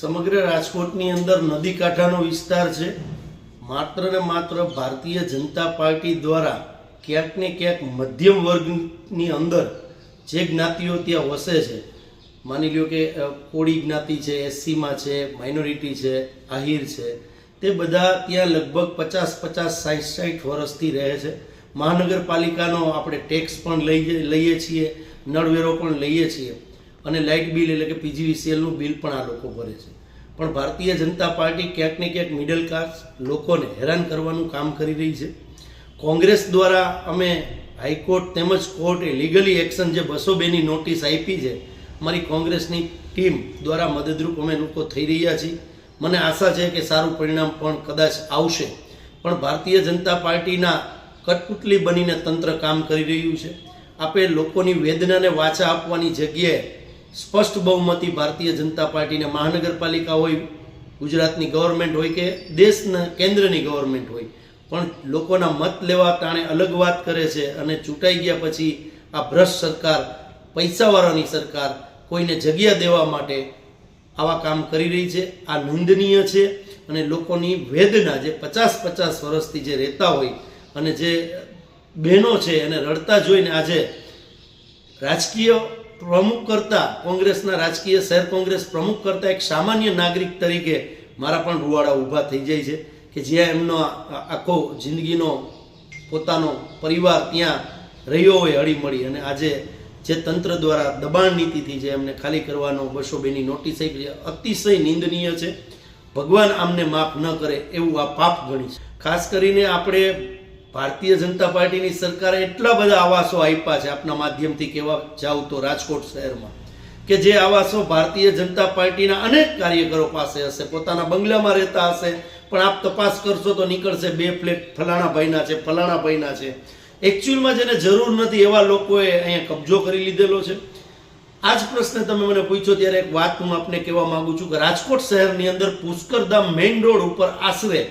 સમગ્ર રાજકોટની અંદર નદી કાંઠાનો વિસ્તાર છે. માત્ર ને માત્ર ભારતીય જનતા પાર્ટી દ્વારા ક્યાંક ને ક્યાંક મધ્યમ વર્ગની અંદર જે જ્ઞાતિઓ ત્યાં વસે છે. માની લ્યો કે કોળી જ્ઞાતિ છે, એસસીમાં છે માઇનોરિટી છે, આહિર છે. તે બધા ત્યાં લગભગ પચાસ પચાસ સાઠ સાઠ વર્ષથી રહે છે. મહાનગરપાલિકાનો આપણે ટેક્સ પણ લઈએ લઈએ છીએ, નળવેરો પણ લઈએ છીએ. અને લાઇટ બિલ એટલે કે પીજીવીસીએલનું બિલ પણ આ લોકો ભરે છે. પણ ભારતીય જનતા પાર્ટી ક્યાંક ને ક્યાંક મિડલ ક્લાસ લોકોને હેરાન કરવાનું કામ કરી રહી છે. કોંગ્રેસ દ્વારા અમે હાઈકોર્ટ તેમજ કોર્ટે લીગલી એક્શન જે બસો બેની નોટિસ આપી છે, અમારી કોંગ્રેસની ટીમ દ્વારા મદદરૂપ અમે લોકો થઈ રહ્યા છીએ. મને આશા છે કે સારું પરિણામ પણ કદાચ આવશે. પણ ભારતીય જનતા પાર્ટીના કટપુટલી બનીને તંત્ર કામ કરી રહ્યું છે. આપે લોકોની વેદનાને વાચા આપવાની જગ્યાએ સ્પષ્ટ બહુમતી ભારતીય જનતા પાર્ટીને મહાનગરપાલિકા હોય, ગુજરાતની ગવર્મેન્ટ હોય કે દેશના, કેન્દ્રની ગવર્મેન્ટ હોય, પણ લોકોના મત લેવા ટાણે અલગ વાત કરે છે અને ચૂંટાઈ ગયા પછી આ ભ્રષ્ટ સરકાર, પૈસાવાળાની સરકાર કોઈને જગ્યા દેવા માટે આવા કામ કરી રહી છે. આ નિંદનીય છે અને લોકોની વેદના જે પચાસ પચાસ વર્ષથી જે રહેતા હોય અને જે બહેનો છે એને રડતા જોઈને આજે રાજકીય પ્રમુખ કરતા કોંગ્રેસના રાજકીય શહેર કોંગ્રેસ પ્રમુખ કરતા એક સામાન્ય નાગરિક તરીકે મારા પણ રૂવાડા ઊભા થઈ જાય છે કે જ્યાં એમનો આખો જિંદગીનો પોતાનો પરિવાર ત્યાં રહ્યો હોય હળીમળી. અને આજે જે તંત્ર દ્વારા દબાણ નીતિથી જે એમને ખાલી કરવાનો બસો બેની નોટિસ આપી છે, અતિશય નિંદનીય છે. ભગવાન આમને માફ ન કરે એવું આ પાપ ગણી છે. ખાસ કરીને આપણે ભારતીય જનતા પાર્ટીની સરકારે એટલા બધા આવાસો આપ્યા છે આપના માધ્યમથી કહેવા જાવ તો રાજકોટ શહેરમાં, કે જે આવાસો ભારતીય જનતા પાર્ટીના અનેક કાર્યકરો પાસે હશે, પોતાના બંગલામાં રહેતા હશે, પણ આપ તપાસ કરશો તો નીકળશે બે ફ્લેટ ફલાણા ભાઈના છે, ફલાણા ભાઈના છે. એકચ્યુઅલમાં જેને જરૂર નથી એવા લોકોએ અહીંયા કબજો કરી લીધેલો છે. આ જ પ્રશ્ન તમે મને પૂછો ત્યારે એક વાત હું આપને કહેવા માંગુ છું કે રાજકોટ શહેરની અંદર પુષ્કરધામ મેઇન રોડ ઉપર આશરે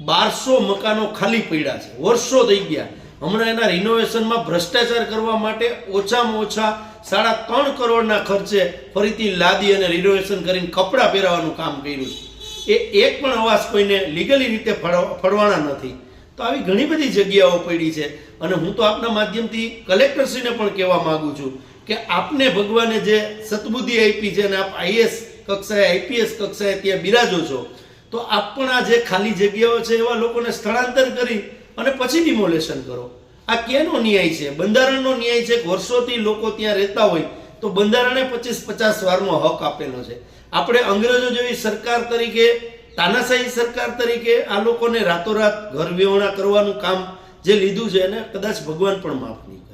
બારસો મકાનો ખાલી પડ્યા છે, વર્ષો થઈ ગયા. હમણાં એના રિનોવેશનમાં ભ્રષ્ટાચાર કરવા માટે ઓછામાં ઓછા સાડા ત્રણ કરોડના ખર્ચે ફરીથી લાદી અને રિનોવેશન કરીને કપડાં પહેરાવાનું કામ કર્યું છે. એ એક પણ અવાજ કોઈને લીગલી રીતે ફળ- ફળવાના નથી. તો આવી ઘણી બધી જગ્યાઓ પડી છે. અને હું તો આપના માધ્યમથી કલેક્ટરશ્રીને પણ કહેવા માગું છું કે આપને ભગવાને જે સતબુદ્ધિ આપી છે અને આપ આઈએસ કક્ષાએ, આઈપીએસ કક્ષાએ ત્યાં બિરાજો છો તો આપ પણ આ જે ખાલી જગ્યાઓ છે એવા લોકોને સ્થળાંતર કરી અને પછી ડિમોલેશન કરો. આ કેનો ન્યાય છે? બંધારણનો ન્યાય છે વર્ષોથી લોકો ત્યાં રહેતા હોય તો બંધારણે પચીસ પચાસ વારનો હક આપેલો છે. આપણે અંગ્રેજો જેવી સરકાર તરીકે, તાનાશાહી સરકાર તરીકે આ લોકોને રાતોરાત ઘર વિહોણા કરવાનું કામ જે લીધું છે એને કદાચ ભગવાન પણ માફ નહીં